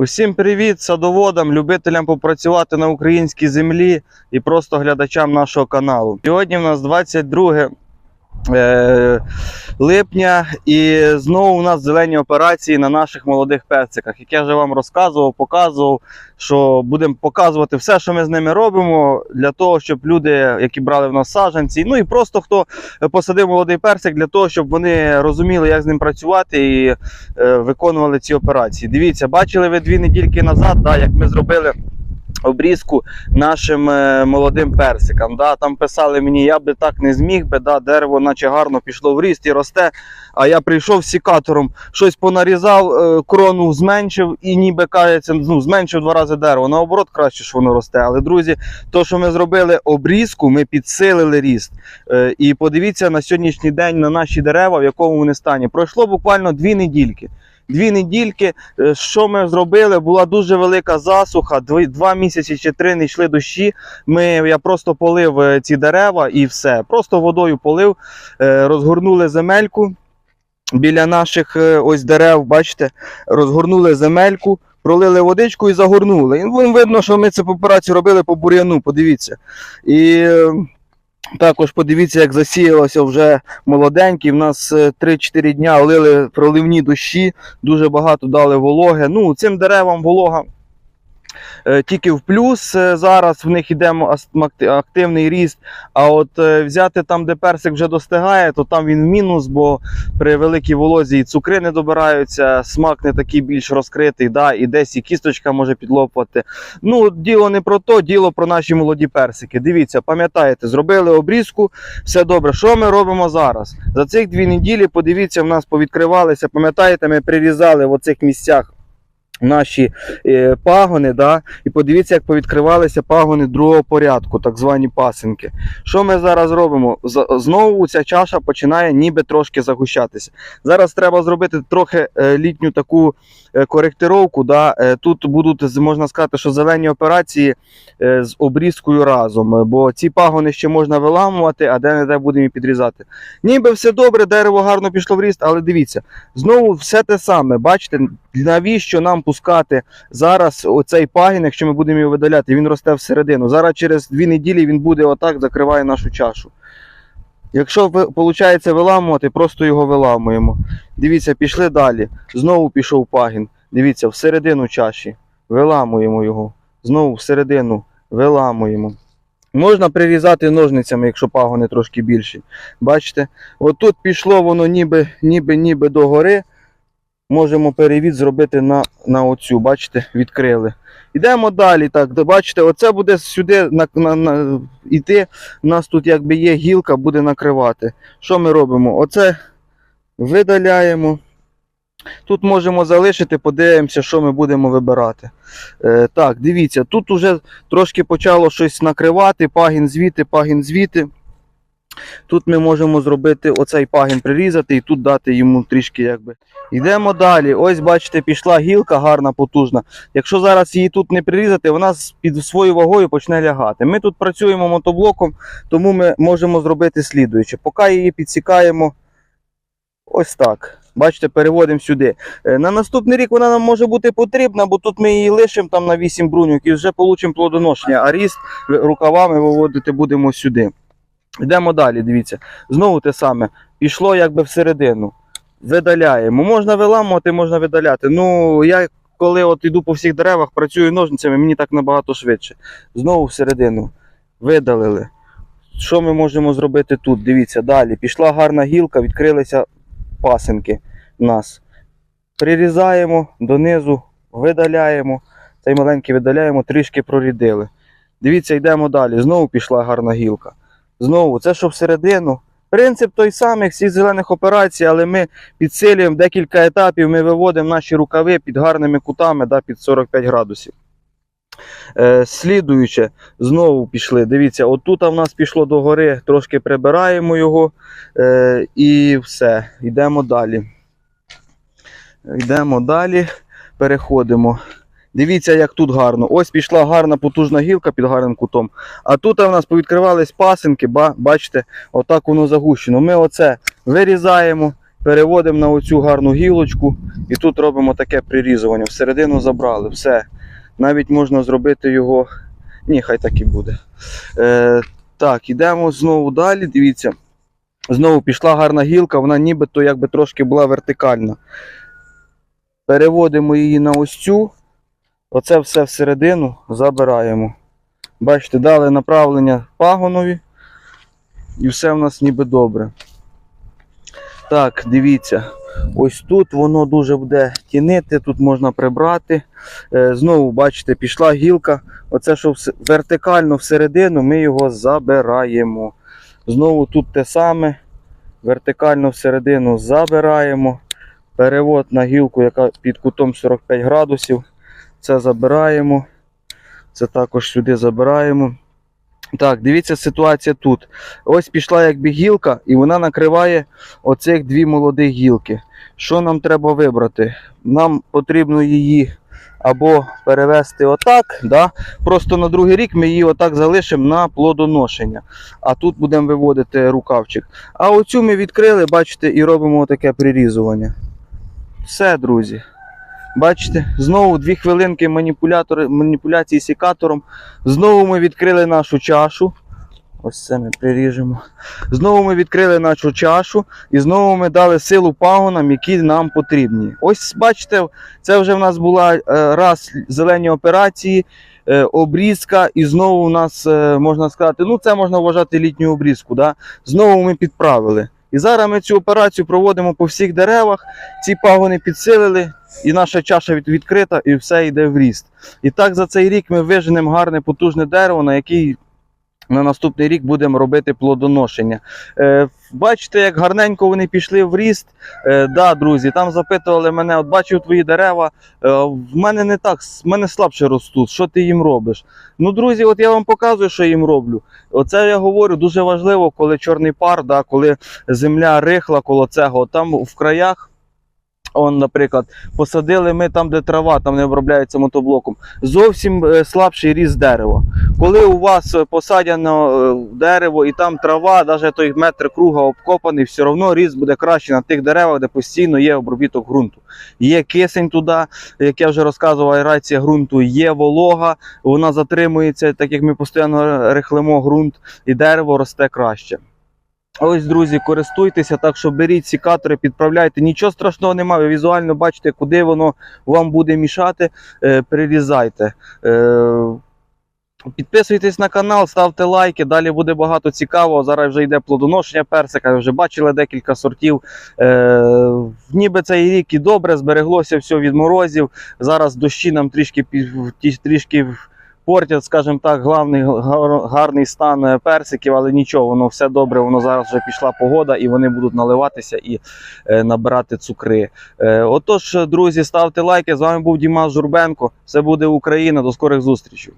Усім привіт садоводам, любителям попрацювати на українській землі і просто глядачам нашого каналу. Сьогодні в нас 22 е, липня, і знову у нас зелені операції на наших молодих персиках. Як я вже вам розказував, показував, що будемо показувати все, що ми з ними робимо, для того, щоб люди, які брали в нас саджанці, ну і просто хто посадив молодий персик, для того, щоб вони розуміли, як з ним працювати і е, виконували ці операції. Дивіться, бачили ви дві недільки назад, да, як ми зробили. Обрізку нашим е, молодим персикам. Да, там писали мені, я би так не зміг би, да, дерево наче гарно пішло в ріст і росте. А я прийшов сікатором, щось понарізав, е, крону зменшив і ніби кажеться, ну, зменшив два рази дерево. Наоборот, краще, що воно росте. Але, друзі, то, що ми зробили обрізку, ми підсилили ріст. Е, і подивіться на сьогоднішній день на наші дерева, в якому вони стані. Пройшло буквально дві недільки. Дві недільки, е, що ми зробили, була дуже велика засуха. Два, місяці чи три не йшли дощі. Ми, я просто полив е, ці дерева і все. Просто водою полив, е, розгорнули земельку біля наших ось дерев. Бачите, розгорнули земельку, пролили водичку і загорнули. І видно, що ми це по операції робили по бур'яну. Подивіться. І також подивіться, як засіялося вже молоденькі. В нас е, 3-4 дня лили проливні дощі, дуже багато дали вологи. Ну, цим деревам волога е, тільки в плюс. Е, Зараз в них йде активний ріст. А от е, взяти там, де персик вже достигає, то там він в мінус, бо при великій волозі і цукри не добираються, смак не такий більш розкритий, да, і десь і кісточка може підлопати. Ну, діло не про то, діло про наші молоді персики. Дивіться, пам'ятаєте, зробили обрізку, все добре. Що ми робимо зараз? За цих дві неділі, подивіться, в нас повідкривалися. Пам'ятаєте, ми прирізали в оцих місцях. Наші е, пагони, да, і подивіться, як повідкривалися пагони другого порядку, так звані пасинки. Що ми зараз робимо? Знову ця чаша починає ніби трошки загущатися. Зараз треба зробити трохи е, літню таку е, коректировку. Да. Тут будуть, можна сказати, що зелені операції з обрізкою разом, бо ці пагони ще можна виламувати, а де-не-де будемо і підрізати. Ніби все добре, дерево гарно пішло в ріст, але дивіться, знову все те саме. Бачите, навіщо нам пускати зараз оцей пагін, якщо ми будемо його видаляти, він росте всередину. Зараз через дві неділі він буде отак, закриває нашу чашу. Якщо виходить виламувати, просто його виламуємо. Дивіться, пішли далі. Знову пішов пагін. Дивіться, всередину чаші. Виламуємо його. Знову всередину виламуємо. Можна прирізати ножницями, якщо пагони трошки більші. Бачите? Отут пішло воно ніби, ніби, ніби до гори. Можемо перевід зробити на, на оцю. Бачите, відкрили. Йдемо далі. Так, бачите, оце буде сюди на, на, на, йти. У нас тут якби є гілка, буде накривати. Що ми робимо? Оце видаляємо. Тут можемо залишити, подивимося, що ми будемо вибирати. Е, так, дивіться, тут уже трошки почало щось накривати, пагін звідти, пагін звідти. Тут ми можемо зробити оцей пагін прирізати і тут дати йому трішки якби. Йдемо далі. Ось бачите, пішла гілка гарна, потужна. Якщо зараз її тут не прирізати, вона під своєю вагою почне лягати. Ми тут працюємо мотоблоком, тому ми можемо зробити слідуюче. Поки її підсікаємо ось так. Бачите, переводимо сюди. Е, На наступний рік вона нам може бути потрібна, бо тут ми її лишимо там на 8 бруньок і вже получимо плодоношення, а ріст рукавами виводити будемо сюди. Йдемо далі, дивіться. Знову те саме. Пішло якби всередину. Видаляємо. Можна виламувати, можна видаляти. Ну, я коли от йду по всіх деревах, працюю ножницями, мені так набагато швидше. Знову всередину. Видалили. Що ми можемо зробити тут? Дивіться, далі. Пішла гарна гілка, відкрилися пасинки в нас. Прирізаємо донизу, видаляємо. Цей маленький видаляємо, трішки прорідили. Дивіться, йдемо далі. Знову пішла гарна гілка. Знову, це що всередину. Принцип той самий, всіх зелених операцій, але ми підсилюємо декілька етапів, ми виводимо наші рукави під гарними кутами да, під 45 градусів. Е, слідуюче, знову пішли. Дивіться, отут в нас пішло до гори, трошки прибираємо його е, і все. Йдемо далі. Йдемо далі, переходимо. Дивіться, як тут гарно. Ось пішла гарна потужна гілка під гарним кутом. А тут у нас повідкривались пасинки, ба, бачите, отак воно загущено. Ми оце вирізаємо переводимо на оцю гарну гілочку і тут робимо таке прирізування. Всередину забрали, все. Навіть можна зробити його. Ні, хай так і буде. Е, так, ідемо знову далі. Дивіться. Знову пішла гарна гілка, вона нібито якби трошки була вертикальна. Переводимо її на ось цю. Оце все всередину забираємо. Бачите, дали направлення пагонові. І все в нас ніби добре. Так, дивіться. Ось тут воно дуже буде тінити, тут можна прибрати. Е, знову, бачите, пішла гілка. Оце, що вертикально всередину, ми його забираємо. Знову тут те саме. Вертикально всередину забираємо. Перевод на гілку, яка під кутом 45 градусів. Це забираємо. Це також сюди забираємо. Так, дивіться ситуація тут. Ось пішла якби гілка, і вона накриває оцих дві молоді гілки. Що нам треба вибрати? Нам потрібно її або перевести отак, да? просто на другий рік ми її отак залишимо на плодоношення. А тут будемо виводити рукавчик. А оцю ми відкрили, бачите, і робимо таке прирізування. Все, друзі. Бачите, знову дві хвилинки маніпуляції сікатором. Знову ми відкрили нашу чашу. Ось це ми приріжемо. Знову ми відкрили нашу чашу і знову ми дали силу пагонам, які нам потрібні. Ось бачите, це вже в нас була е, раз зелені операції, е, обрізка, і знову у нас е, можна сказати, ну це можна вважати літню обрізку. Да? Знову ми підправили. І зараз ми цю операцію проводимо по всіх деревах. Ці пагони підсилили, і наша чаша від- відкрита, і все йде в ріст. І так за цей рік ми виженемо гарне потужне дерево, на який на наступний рік будемо робити плодоношення. Е, бачите, як гарненько вони пішли в ріст. Е, да, друзі, там запитували мене, от бачив твої дерева. Е, в мене не так, в мене слабше ростуть. Що ти їм робиш? Ну, друзі, от я вам показую, що їм роблю. Оце я говорю дуже важливо, коли чорний пар, да, коли земля рихла коло цього, там в краях. Он, наприклад, посадили ми там, де трава, там не обробляється мотоблоком. Зовсім е, слабший ріст дерева. Коли у вас е, посадяно е, дерево і там трава, навіть той метр круга обкопаний, все одно ріст буде краще на тих деревах, де постійно є обробіток ґрунту. Є кисень туди, як я вже розказував, аерація ґрунту, є волога, вона затримується, так як ми постійно рихлимо ґрунт, і дерево росте краще. Ось, друзі, користуйтеся, так що беріть сікатори, підправляйте. Нічого страшного немає. Ви візуально бачите, куди воно вам буде мішати. Е, прирізайте. Е, Підписуйтесь на канал, ставте лайки. Далі буде багато цікавого. Зараз вже йде плодоношення персика. Вже бачили декілька сортів. Е, ніби цей рік і добре, збереглося все від морозів. Зараз дощі нам трішки трішки портять, скажімо так, главний гарний стан е, персиків, але нічого, воно все добре. Воно зараз вже пішла погода, і вони будуть наливатися і е, набирати цукри. Е, отож, друзі, ставте лайки. З вами був Дімас Журбенко. Все буде Україна. До скорих зустрічей.